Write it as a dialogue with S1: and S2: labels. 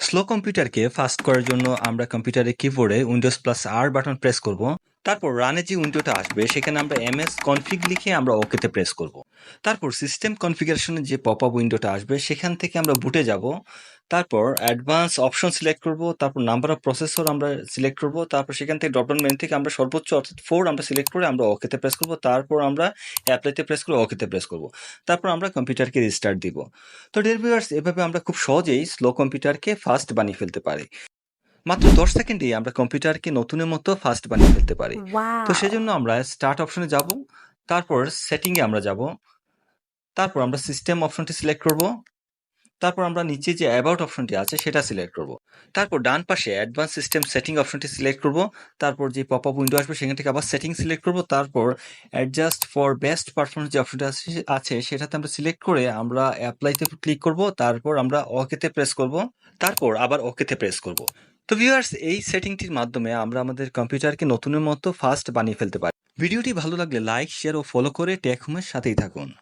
S1: Slow কম্পিউটারকে fast করার জন্য আমরা কম্পিউটারে কিবোর্ডে উইন্ডোজ প্লাস আর বাটন প্রেস করব। তারপর রানে যে উইন্ডোটা আসবে, সেখানে আমরা এম এস কনফিগ লিখে আমরা ওকেতে প্রেস করব। তারপর সিস্টেম কনফিগারেশনের যে পপ আপ উইন্ডোটা আসবে, সেখান থেকে আমরা বুটে যাব। তারপর অ্যাডভান্স অপশন সিলেক্ট করব তারপর নাম্বার অফ প্রসেসর আমরা সিলেক্ট করব তারপর সেখান থেকে ড্রপডাউন মেনু থেকে আমরা সর্বোচ্চ অর্থাৎ ফোর আমরা সিলেক্ট করে আমরা ওকেতে প্রেস করব তারপর আমরা অ্যাপ্লাইতে প্রেস করে ওকেতে প্রেস করব। তারপর আমরা কম্পিউটারকে রিস্টার্ট দিব। তো ডিয়ার ভিউয়ার্স এভাবে আমরা খুব সহজেই স্লো কম্পিউটারকে ফাস্ট বানিয়ে ফেলতে পারি। মাত্র দশ সেকেন্ডেই আমরা কম্পিউটারকে নতুনের মতো ফাস্ট বানিয়ে ফেলতে পারি। তো সেজন্য আমরা স্টার্ট অপশনে যাব তারপর সেটিংয়ে আমরা যাব তারপর আমরা সিস্টেম অপশনটি সিলেক্ট করব তারপর আমরা নিচে যে অ্যাবাউট অপশনটি আছে সেটা সিলেক্ট করব। তারপর ডান পাশে অ্যাডভান্স সিস্টেম সেটিং অপশনটি সিলেক্ট করব। তারপর যে পপ আপ উইন্ডো আসবে সেখান থেকে আবার সেটিং সিলেক্ট করব। তারপর অ্যাডজাস্ট ফর বেস্ট পারফরমেন্স যে অপশনটা আছে- সেটাতে আমরা সিলেক্ট করে আমরা অ্যাপ্লাইতে ক্লিক করব। তারপর আমরা ওকেতে প্রেস করব। তারপর আবার ওকেতে প্রেস করব। তো ভিউয়ার্স এই সেটিংটির মাধ্যমে আমরা আমাদের কম্পিউটারকে নতুনের মতো ফাস্ট বানিয়ে ফেলতে পারি। ভিডিওটি ভালো লাগলে লাইক শেয়ার ও ফলো করে টেক হোমের সাথেই থাকুন।